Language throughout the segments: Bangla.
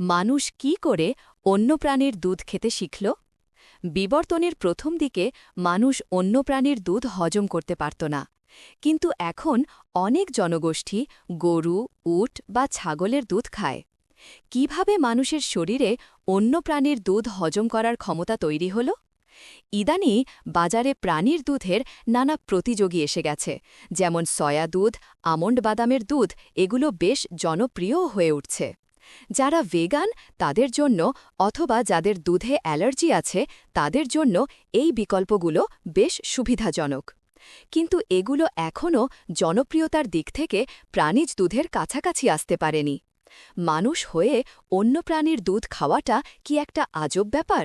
মানুষ কি করে অন্য প্রাণীর দুধ খেতে শিখল? বিবর্তনের প্রথম দিকে মানুষ অন্য প্রাণীর দুধ হজম করতে পারত না। কিন্তু এখন অনেক জনগোষ্ঠী গরু, উট বা ছাগলের দুধ খায়। কীভাবে মানুষের শরীরে অন্য প্রাণীর দুধ হজম করার ক্ষমতা তৈরি হল? ইদানি বাজারে প্রাণীর দুধের নানা প্রতিযোগী এসে গেছে, যেমন সয়া দুধ, আমন্ড বাদামের দুধ, এগুলো বেশ জনপ্রিয় হয়ে উঠছে। যারা ভেগান, তাদের জন্য অথবা যাদের দুধে অ্যালার্জি আছে, তাদের জন্য এই বিকল্পগুলো বেশ সুবিধাজনক। কিন্তু এগুলো এখনও জনপ্রিয়তার দিক থেকে প্রাণীজ দুধের কাছাকাছি আসতে পারেনি। মানুষ হয়ে অন্য প্রাণীর দুধ খাওয়াটা কি একটা আজব ব্যাপার?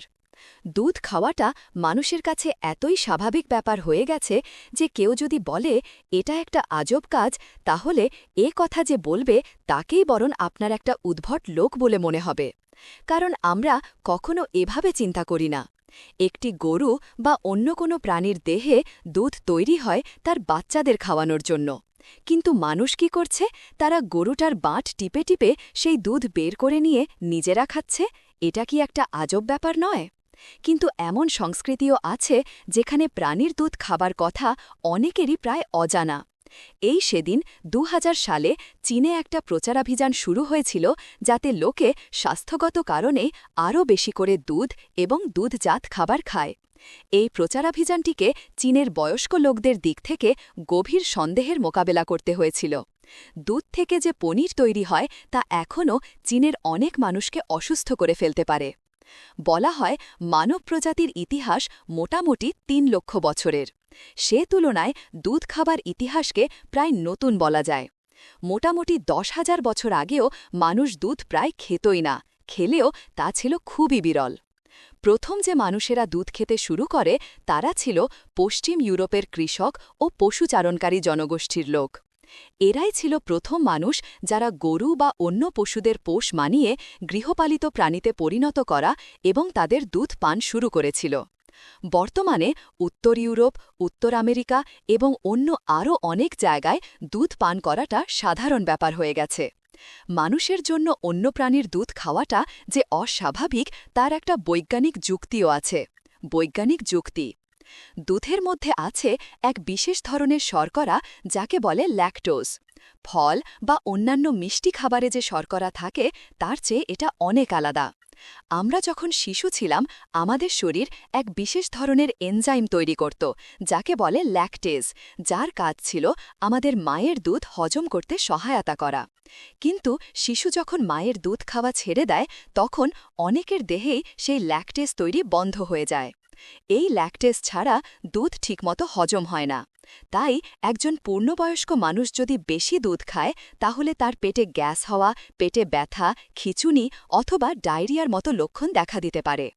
দুধ খাওয়াটা মানুষের কাছে এতই স্বাভাবিক ব্যাপার হয়ে গেছে যে কেউ যদি বলে, এটা একটা আজব কাজ তাহলে এ কথা যে বলবে, তাকেই বরং আপনার একটা উদ্ভট লোক বলে মনে হবে। কারণ আমরা কখনো এভাবে চিন্তা করি না। একটি গরু বা অন্য কোনো প্রাণীর দেহে দুধ তৈরি হয় তার বাচ্চাদের খাওয়ানোর জন্য। কিন্তু মানুষ কি করছে? তারা গরুটার বাঁট টিপে টিপে সেই দুধ বের করে নিয়ে নিজেরা খাচ্ছে? এটা কি একটা আজব ব্যাপার নয়? কিন্তু এমন সংস্কৃতিও আছে যেখানে প্রাণীর দুধ খাবার কথা অনেকেরই প্রায় অজানা। এই সেদিন দু হাজার সালে চীনে একটা প্রচারাভিযান শুরু হয়েছিল যাতে লোকে স্বাস্থ্যগত কারণে আরও বেশি করে দুধ এবং দুধজাত খাবার খায়। এই প্রচারাভিযানটিকে চীনের বয়স্ক লোকদের দিক থেকে গভীর সন্দেহের মোকাবেলা করতে হয়েছিল। দুধ থেকে যে পনির তৈরি হয় তা এখনও চীনের অনেক মানুষকে অসুস্থ করে ফেলতে পারে। বলা হয় মানব প্রজাতির ইতিহাস মোটামুটি তিন লক্ষ বছরের। সে তুলনায় দুধ খাবার ইতিহাসকে প্রায় নতুন বলা যায়। মোটামুটি দশ হাজার বছর আগেও মানুষ দুধ প্রায় খেতই না, খেলেও তা ছিল খুবই বিরল। প্রথম যে মানুষেরা দুধ খেতে শুরু করে, তারা ছিল পশ্চিম ইউরোপের কৃষক ও পশুচারণকারী জনগোষ্ঠীর লোক। এরাই ছিল প্রথম মানুষ যারা গরু বা অন্য পশুদের পোষ মানিয়ে গৃহপালিত প্রাণীতে পরিণত করা এবং তাদের দুধ পান শুরু করেছিল। বর্তমানে উত্তর ইউরোপ, উত্তর আমেরিকা এবং অন্য আরও অনেক জায়গায় দুধ পান করাটা সাধারণ ব্যাপার হয়ে গেছে। মানুষের জন্য অন্য প্রাণীর দুধ খাওয়াটা যে অস্বাভাবিক, তার একটা বৈজ্ঞানিক যুক্তিও আছে। বৈজ্ঞানিক যুক্তি দুধের মধ্যে আছে এক বিশেষ ধরনের শর্করা যাকে বলে ল্যাকটোজ। ফল বা অন্যান্য মিষ্টি খাবারে যে শর্করা থাকে, তার চেয়ে এটা অনেক আলাদা। আমরা যখন শিশু ছিলাম, আমাদের শরীর এক বিশেষ ধরনের এনজাইম তৈরি করত, যাকে বলে ল্যাকটেজ, যার কাজ ছিল আমাদের মায়ের দুধ হজম করতে সহায়তা করা। কিন্তু শিশু যখন মায়ের দুধ খাওয়া ছেড়ে দেয়, তখন অনেকের দেহেই সেই ল্যাকটেজ তৈরি বন্ধ হয়ে যায়। এই ল্যাকটেস ছাড়া দুধ ঠিকমতো হজম হয় না। তাই একজন পূর্ণবয়স্ক মানুষ যদি বেশি দুধ খায়, তাহলে তার পেটে গ্যাস হওয়া, পেটে ব্যথা, খিচুনি অথবা ডায়রিয়ার মতো লক্ষণ দেখা দিতে পারে।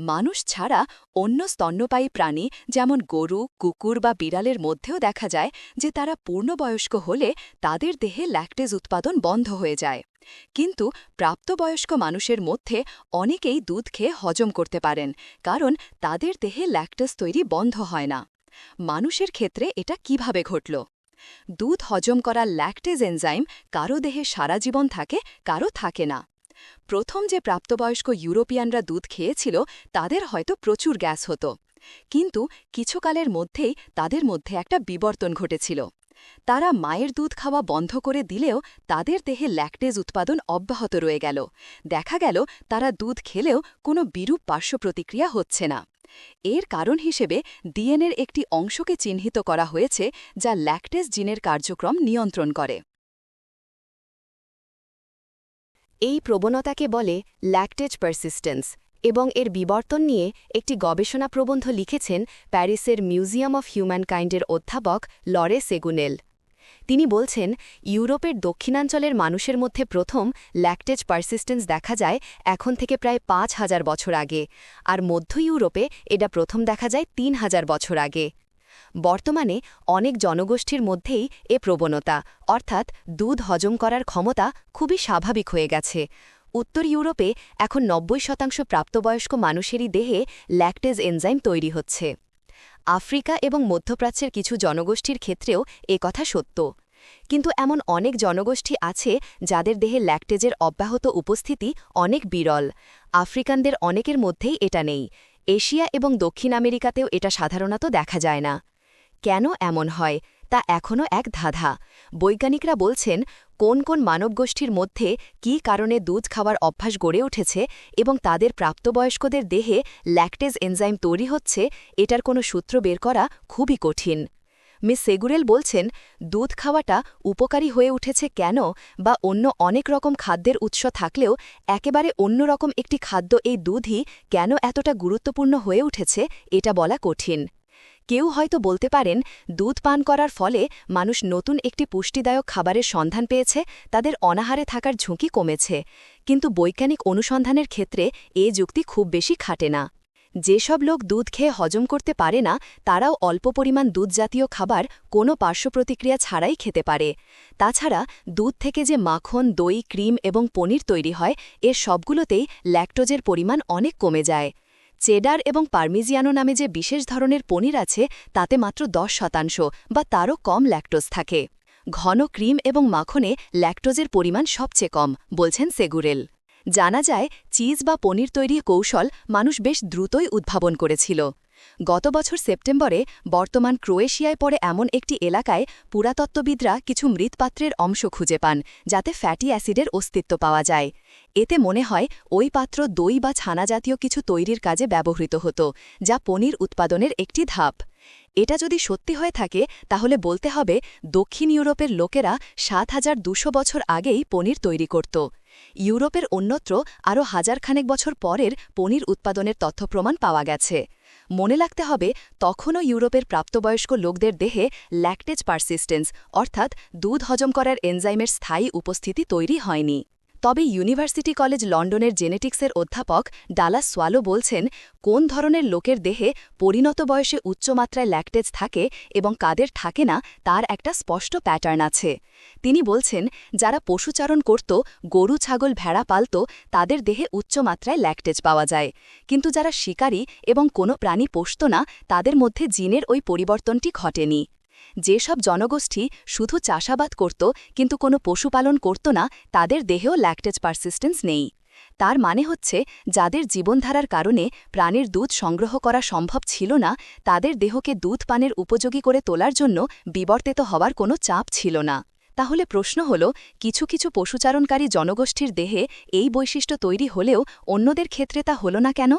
মানুষ ছাড়া অন্য স্তন্যপায়ী প্রাণী, যেমন গরু, কুকুর বা বিড়ালের মধ্যেও দেখা যায় যে তারা পূর্ণবয়স্ক হলে তাদের দেহে ল্যাকটেজ উৎপাদন বন্ধ হয়ে যায়। কিন্তু প্রাপ্তবয়স্ক মানুষের মধ্যে অনেকেই দুধ খেয়ে হজম করতে পারেন, কারণ তাদের দেহে ল্যাকটেজ তৈরি বন্ধ হয় না। মানুষের ক্ষেত্রে এটা কীভাবে ঘটল? দুধ হজম করা ল্যাকটেজ এনজাইম কারও দেহে সারা জীবন থাকে, কারও থাকে না। প্রথম যে প্রাপ্তবয়স্ক ইউরোপিয়ানরা দুধ খেয়েছিল, তাদের হয়তো প্রচুর গ্যাস হতো। কিন্তু কিছুকালের মধ্যেই তাদের মধ্যে একটা বিবর্তন ঘটেছিল। তারা মায়ের দুধ খাওয়া বন্ধ করে দিলেও তাদের দেহে ল্যাকটেজ উৎপাদন অব্যাহত রয়ে গেল। দেখা গেল, তারা দুধ খেলেও কোনো বিরূপ পার্শ্ব প্রতিক্রিয়া হচ্ছে না। এর কারণ হিসেবে ডিএনএর একটি অংশকে চিহ্নিত করা হয়েছে, যা ল্যাকটেজ জিনের কার্যক্রম নিয়ন্ত্রণ করে। এই প্রবণতাকে বলে ল্যাকটেজ পারসিস্টেন্স এবং এর বিবর্তন নিয়ে একটি গবেষণা প্রবন্ধ লিখেছেন প্যারিসের মিউজিয়াম অফ হিউম্যানকাইন্ডের অধ্যাপক লরে সেগুনেল তিনি বলছেন, ইউরোপের দক্ষিণাঞ্চলের মানুষের মধ্যে প্রথম ল্যাকটেজ পারসিস্টেন্স দেখা যায় এখন থেকে প্রায় পাঁচ হাজার বছর আগে, আর মধ্য ইউরোপে এটা প্রথম দেখা যায় তিন হাজার বছর আগে। বর্তমানে অনেক জনগোষ্ঠীর মধ্যেই এ প্রবণতা, অর্থাৎ দুধ হজম করার ক্ষমতা খুবই স্বাভাবিক হয়ে গেছে। উত্তর ইউরোপে এখন নব্বই শতাংশ প্রাপ্তবয়স্ক মানুষেরই দেহে ল্যাকটেজ এনজাইম তৈরি হচ্ছে। আফ্রিকা এবং মধ্যপ্রাচ্যের কিছু জনগোষ্ঠীর ক্ষেত্রেও কথা সত্য। কিন্তু এমন অনেক জনগোষ্ঠী আছে যাদের দেহে ল্যাকটেজের অব্যাহত উপস্থিতি অনেক বিরল। আফ্রিকানদের অনেকের মধ্যেই এটা নেই। এশিয়া এবং দক্ষিণ আমেরিকাতেও এটা সাধারণত দেখা যায় না। কেন এমন হয়? তা এখনও এক ধাঁধা। বৈজ্ঞানিকরা বলছেন, কোন কোন মানবগোষ্ঠীর মধ্যে কি কারণে দুধ খাওয়ার অভ্যাস গড়ে উঠেছে এবং তাদের প্রাপ্তবয়স্কদের দেহে ল্যাকটেজ এনজাইম তৈরি হচ্ছে, এটার কোনো সূত্র বের করা খুবই কঠিন। মিস সেগুরেল বলছেন, দুধ খাওয়াটা উপকারী হয়ে উঠেছে কেন বা অন্য অনেক রকম খাদ্যের উৎস থাকলেও একেবারে অন্যরকম একটি খাদ্য এই দুধই কেন এতটা গুরুত্বপূর্ণ হয়ে উঠেছে এটা বলা কঠিন। কেউ হয়তো বলতে পারেন, দুধ পান করার ফলে মানুষ নতুন একটি পুষ্টিদায়ক খাবারের সন্ধান পেয়েছে, তাদের অনাহারে থাকার ঝুঁকি কমেছে। কিন্তু বৈজ্ঞানিক অনুসন্ধানের ক্ষেত্রে এ যুক্তি খুব বেশি খাটে না। যেসব লোক দুধ খেয়ে হজম করতে পারে না, তারাও অল্প পরিমাণ দুধ জাতীয় খাবার কোনো পার্শ্বপ্রতিক্রিয়া ছাড়াই খেতে পারে। তাছাড়া, দুধ থেকে যে মাখন, দই, ক্রিম এবং পনির তৈরি হয়, এর সবগুলোতেই ল্যাকটোজের পরিমাণ অনেক কমে যায়। চেডার এবং পারমিজিয়ানো নামে যে বিশেষ ধরনের পনির আছে, তাতে মাত্র দশ শতাংশ বা তারও কম ল্যাকটোজ থাকে। ঘন ক্রিম এবং মাখনে ল্যাকটোজের পরিমাণ সবচেয়ে কম, বলছেন সেগুরেল। জানা যায়, চিজ বা পনির তৈরির কৌশল মানুষ বেশ দ্রুতই উদ্ভাবন করেছিল। গত বছর সেপ্টেম্বরে বর্তমান ক্রোয়েশিয়ায় পড়ে এমন একটি এলাকায় পুরাতত্ত্ববিদরা কিছু মৃৎপাত্রের অংশ খুঁজে পান, যাতে ফ্যাটি অ্যাসিডের অস্তিত্ব পাওয়া যায়। এতে মনে হয়, ওই পাত্র দই বা ছানা জাতীয় কিছু তৈরির কাজে ব্যবহৃত হতো, যা পনির উৎপাদনের একটি ধাপ। এটা যদি সত্যি হয়ে থাকে, তাহলে বলতে হবে, দক্ষিণ ইউরোপের লোকেরা সাত হাজার বছর আগেই পনির তৈরি করত। ইউরোপের অন্যত্র আরও হাজারখানেক বছর পরের পনির উৎপাদনের তথ্য প্রমাণ পাওয়া গেছে। মনে লাগতে হবে, তখনও ইউরোপের প্রাপ্তবয়স্ক লোকদের দেহে ল্যাকটেজ পারসিস্টেন্স অর্থাৎ দুধ হজম করার এনজাইমের স্থায়ী উপস্থিতি তৈরি হয়নি। তবে ইউনিভার্সিটি কলেজ লন্ডনের জেনেটিক্সের অধ্যাপক ডালাস সোয়ালো বলছেন, কোন ধরনের লোকের দেহে পরিণত বয়সে উচ্চমাত্রায় ল্যাকটেজ থাকে এবং কাদের থাকে না তার একটা স্পষ্ট প্যাটার্ন আছে। তিনি বলছেন, যারা পশুচারণ করত, গরু, ছাগল, ভেড়া পালত, তাদের দেহে উচ্চমাত্রায় ল্যাকটেজ পাওয়া যায়। কিন্তু যারা শিকারী এবং কোনো প্রাণী পোষত না, তাদের মধ্যে জিনের ওই পরিবর্তনটি ঘটেনি। যেসব জনগোষ্ঠী শুধু চাষাবাদ করত, কিন্তু কোনো পশুপালন করত না, তাদের দেহেও ল্যাকটেজ পারসিস্টেন্স নেই। তার মানে হচ্ছে, যাদের জীবনধারার কারণে প্রাণীর দুধ সংগ্রহ করা সম্ভব ছিল না, তাদের দেহকে দুধ পানের উপযোগী করে তোলার জন্য বিবর্তিত হওয়ার কোনো চাপ ছিল না। তাহলে প্রশ্ন হল, কিছু কিছু পশুচারণকারী জনগোষ্ঠীর দেহে এই বৈশিষ্ট্য তৈরি হলেও অন্যদের ক্ষেত্রে তা হল না কেন?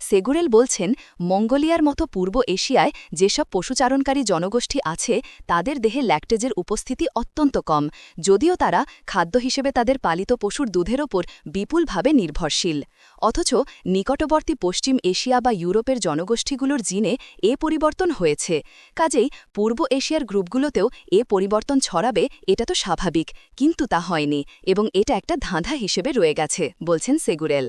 সেগুরেল বলছেন, মঙ্গোলিয়ার মতো পূর্ব এশিয়ায় যেসব পশুচারণকারী জনগোষ্ঠী আছে, তাদের দেহে ল্যাকটেজের উপস্থিতি অত্যন্ত কম, যদিও তারা খাদ্য হিসেবে তাদের পালিত পশুর দুধের ওপর বিপুলভাবে নির্ভরশীল। অথচ নিকটবর্তী পশ্চিম এশিয়া বা ইউরোপের জনগোষ্ঠীগুলোর জিনে এ পরিবর্তন হয়েছে। কাজেই পূর্ব এশিয়ার গ্রুপগুলোতেও এ পরিবর্তন ছড়াবে, এটা তো স্বাভাবিক, কিন্তু তা হয়নি, এবং এটা একটা ধাঁধা হিসেবে রয়ে গেছে, বলছেন সেগুরেল।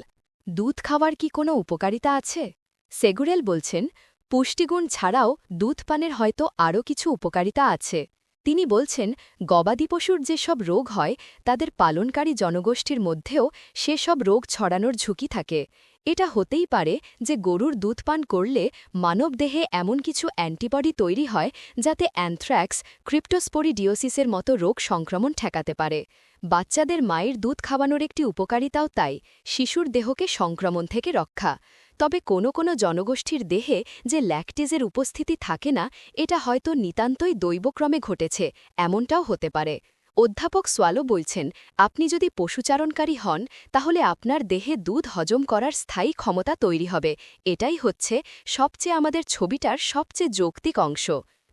দুধ খাওয়ার কি কোনো উপকারিতা আছে? সেগুরেল বলছেন, পুষ্টিগুণ ছাড়াও দুধ পানের হয়তো আরও কিছু উপকারিতা আছে। তিনি বলছেন, গবাদি পশুর যেসব রোগ হয়, তাদের পালনকারী জনগোষ্ঠীর মধ্যেও সেসব রোগ ছড়ানোর ঝুঁকি থাকে। এটা হতেই পারে যে গরুর দুধ পান করলে মানবদেহে এমন কিছু অ্যান্টিবডি তৈরি হয়, যাতে অ্যানথ্র্যাক্স ক্রিপ্টোস্পোরিডিওসিসের মতো রোগ সংক্রমণ ঠেকাতে পারে। বাচ্চাদের মায়ের দুধ খাওয়ানোর একটি উপকারিতাও তাই, শিশুর দেহকে সংক্রমণ থেকে রক্ষা। তবে কোনো কোনো জনগোষ্ঠীর দেহে যে ল্যাকটিজের উপস্থিতি থাকে না, এটা হয়তো নিতান্তই দৈবক্রমে ঘটেছে, এমনটাও হতে পারে। অধ্যাপক সোয়ালো বলছেন, আপনি যদি পশুচারণকারী হন, তাহলে আপনার দেহে দুধ হজম করার স্থায়ী ক্ষমতা তৈরি হবে। এটাই হচ্ছে সবচেয়ে আমাদের ছবিটার সবচেয়ে যৌক্তিক অংশ।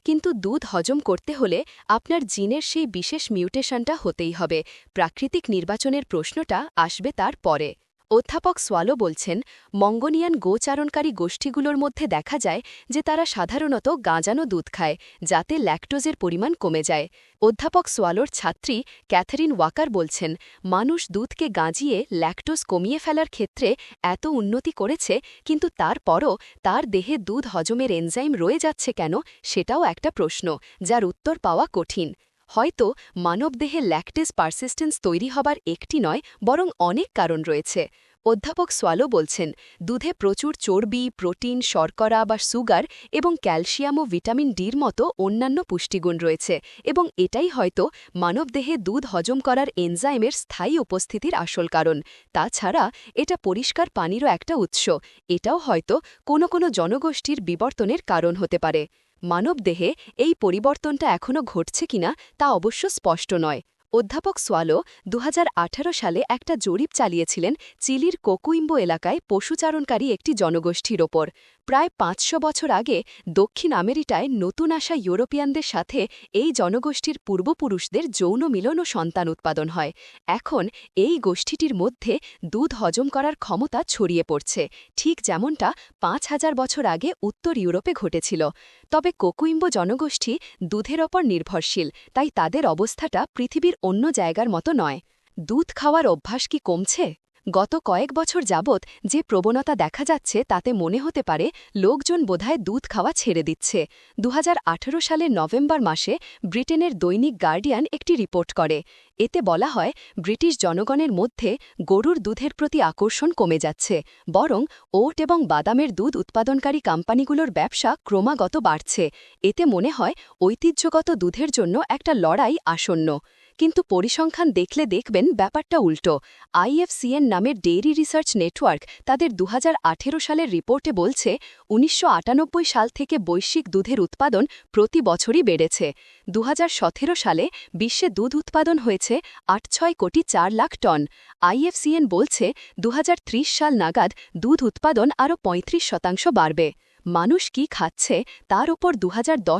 কিন্তু দুধ হজম করতে হলে আপনার জিনের সেই বিশেষ মিউটেশনটা হতেই হবে। প্রাকৃতিক নির্বাচনের প্রশ্নটা আসবে তার পরে। অধ্যাপক সোয়ালো বলছেন, মঙ্গোনিয়ান গোচারণকারী গোষ্ঠীগুলোর মধ্যে দেখা যায় যে তারা সাধারণত গাঁজানো দুধ খায়, যাতে ল্যাকটোজের পরিমাণ কমে যায়। অধ্যাপক সোয়ালোর ছাত্রী ক্যাথারিন ওয়াকার বলছেন, মানুষ দুধকে গাঁজিয়ে ল্যাকটোজ কমিয়ে ফেলার ক্ষেত্রে এত উন্নতি করেছে, কিন্তু তারপরও তার দেহে দুধ হজমের এনজাইম রয়ে যাচ্ছে কেন, সেটাও একটা প্রশ্ন, যার উত্তর পাওয়া কঠিন। হয়তো মানবদেহে ল্যাকটেজ পারসিস্টেন্স তৈরি হবার একটি নয়, বরং অনেক কারণ রয়েছে। অধ্যাপক সোয়ালো বলছেন, দুধে প্রচুর চর্বি, প্রোটিন, শর্করা বা সুগার এবং ক্যালসিয়াম ও ভিটামিন ডির মতো অন্যান্য পুষ্টিগুণ রয়েছে এবং এটাই হয়তো মানবদেহে দুধ হজম করার এনজাইমের স্থায়ী উপস্থিতির আসল কারণ। তাছাড়া এটা পরিষ্কার পানিরও একটা উৎস, এটাও হয়তো কোনো কোনো জনগোষ্ঠীর বিবর্তনের কারণ হতে পারে। মানবদেহে এই পরিবর্তনটা এখনও ঘটছে কিনা তা অবশ্য স্পষ্ট নয়। অধ্যাপক সোয়ালো দু হাজার আঠেরো সালে একটা জরিপ চালিয়েছিলেন চিলির কোকুইম্বো এলাকায় পশুচারণকারী একটি জনগোষ্ঠীর ওপর। প্রায় পাঁচশো বছর আগে দক্ষিণ আমেরিকায় নতুন আসা ইউরোপিয়ানদের সাথে এই জনগোষ্ঠীর পূর্বপুরুষদের যৌন মিলন ও সন্তান উৎপাদন হয়। এখন এই গোষ্ঠীটির মধ্যে দুধ হজম করার ক্ষমতা ছড়িয়ে পড়ছে। ঠিক যেমনটা পাঁচ হাজার বছর আগে উত্তর ইউরোপে ঘটেছিল। তবে কোকুইম্ব জনগোষ্ঠী দুধের ওপর নির্ভরশীল, তাই তাদের অবস্থাটা পৃথিবীর অন্য জায়গার মতো নয়। দুধ খাওয়ার অভ্যাস কি কমছে? গত কয়েক বছর যাবৎ যে প্রবণতা দেখা যাচ্ছে তাতে মনে হতে পারে লোকজন বোধহয় দুধ খাওয়া ছেড়ে দিচ্ছে। দু হাজার আঠেরো সালের নভেম্বর মাসে ব্রিটেনের দৈনিক গার্ডিয়ান একটি রিপোর্ট করে। এতে বলা হয়, ব্রিটিশ জনগণের মধ্যে গরুর দুধের প্রতি আকর্ষণ কমে যাচ্ছে, বরং ওট এবং বাদামের দুধ উৎপাদনকারী কোম্পানিগুলোর ব্যবসা ক্রমাগত বাড়ছে। এতে মনে হয়, ঐতিহ্যগত দুধের জন্য একটা লড়াই আসন্ন। কিন্তু পরিসংখ্যান দেখলে দেখবেন ব্যাপারটা উল্টো। আইএফসিএন নামের ডেইরি রিসার্চ নেটওয়ার্ক তাদের দু হাজার আঠেরো সালের রিপোর্টে বলছে, উনিশশো আটানব্বই সাল থেকে বৈশ্বিক দুধের উৎপাদন প্রতি বছরই বেড়েছে। দু হাজার সতেরো সালে বিশ্বে দুধ উৎপাদন হয়েছে আট ছয় কোটি চার লাখ টন। আইএফসিএন বলছে দু হাজার ত্রিশ সাল নাগাদ দুধ উৎপাদন আরও ৩৫ শতাংশ বাড়বে। মানুষ কি খাচ্ছে তার উপর দু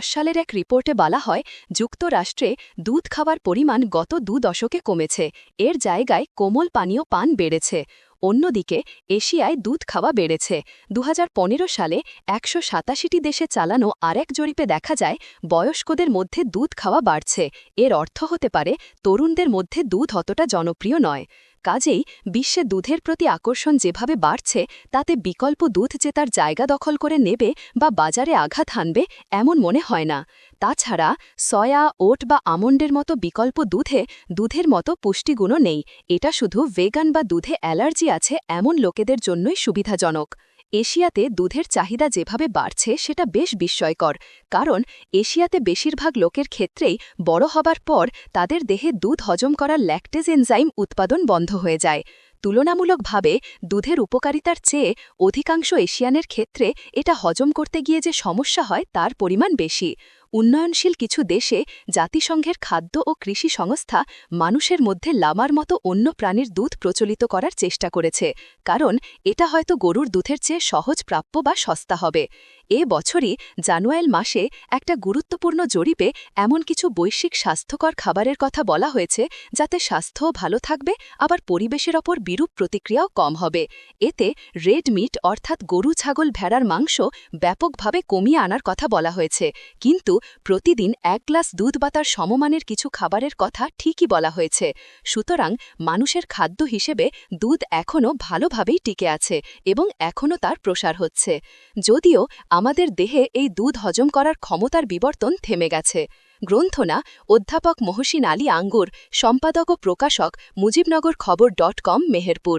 সালের এক রিপোর্টে বলা হয়, যুক্তরাষ্ট্রে দুধ খাওয়ার পরিমাণ গত দু দশকে কমেছে। এর জায়গায় কোমল পানীয় পান বেড়েছে। অন্যদিকে, এশিয়ায় দুধ খাওয়া বেড়েছে। দুহাজার পনেরো সালে একশো সাতাশিটি দেশে চালানো আরেক জরিপে দেখা যায়, বয়স্কদের মধ্যে দুধ খাওয়া বাড়ছে। এর অর্থ হতে পারে, তরুণদের মধ্যে দুধ অতটা জনপ্রিয় নয়। কাজেই বিশ্বে দুধের প্রতি আকর্ষণ যেভাবে বাড়ছে, তাতে বিকল্প দুধ যে তার জায়গা দখল করে নেবে বা বাজারে আঘাত হানবে এমন মনে হয় না। তাছাড়া সয়া, ওট বা আমন্ডের মতো বিকল্প দুধে দুধের মতো পুষ্টিগুণও নেই। এটা শুধু ভেগান বা দুধে অ্যালার্জি আছে এমন লোকেদের জন্যই সুবিধাজনক। এশিয়াতে দুধের চাহিদা যেভাবে বাড়ছে, সেটা বেশ বিস্ময়কর। কারণ এশিয়াতে বেশিরভাগ লোকের ক্ষেত্রেই বড় হবার পর তাদের দেহে দুধ হজম করার ল্যাকটেজ এনজাইম উৎপাদন বন্ধ হয়ে যায়। তুলনামূলকভাবে দুধের উপকারিতার চেয়ে অধিকাংশ এশিয়ানের ক্ষেত্রে এটা হজম করতে গিয়ে যে সমস্যা হয়, তার পরিমাণ বেশি। উন্নয়নশীল কিছু দেশে জাতিসংঘের খাদ্য ও কৃষি সংস্থা মানুষের মধ্যে লামার মতো অন্য প্রাণীর দুধ প্রচলিত করার চেষ্টা করেছে, কারণ এটা হয়তো গরুর দুধের চেয়ে সহজ প্রাপ্য বা সস্তা হবে। এ বছরই জানুয়ারি মাসে একটা গুরুত্বপূর্ণ জরিপে এমন কিছু বৈশ্বিক স্বাস্থ্যকর খাবারের কথা বলা হয়েছে, যাতে স্বাস্থ্যও ভালো থাকবে, আবার পরিবেশের ওপর বিরূপ প্রতিক্রিয়াও কম হবে। এতে রেড মিট অর্থাৎ গরু, ছাগল, ভেড়ার মাংস ব্যাপকভাবে কমিয়ে আনার কথা বলা হয়েছে। কিন্তু প্রতিদিন এক গ্লাস দুধ বা তার সমমানের কিছু খাবারের কথা ঠিকই বলা হয়েছে। সুতরাং মানুষের খাদ্য হিসেবে দুধ এখনও ভালোভাবেই টিকে আছে এবং এখনও তার প্রসার হচ্ছে। যদিও আমাদের দেহে এই দুধ হজম করার ক্ষমতার বিবর্তন থেমে গেছে। গ্রন্থনা, অধ্যাপক মহসিন আলী আঙ্গুর, সম্পাদক ও প্রকাশক মুজিবনগর খবর ডট কম, মেহেরপুর।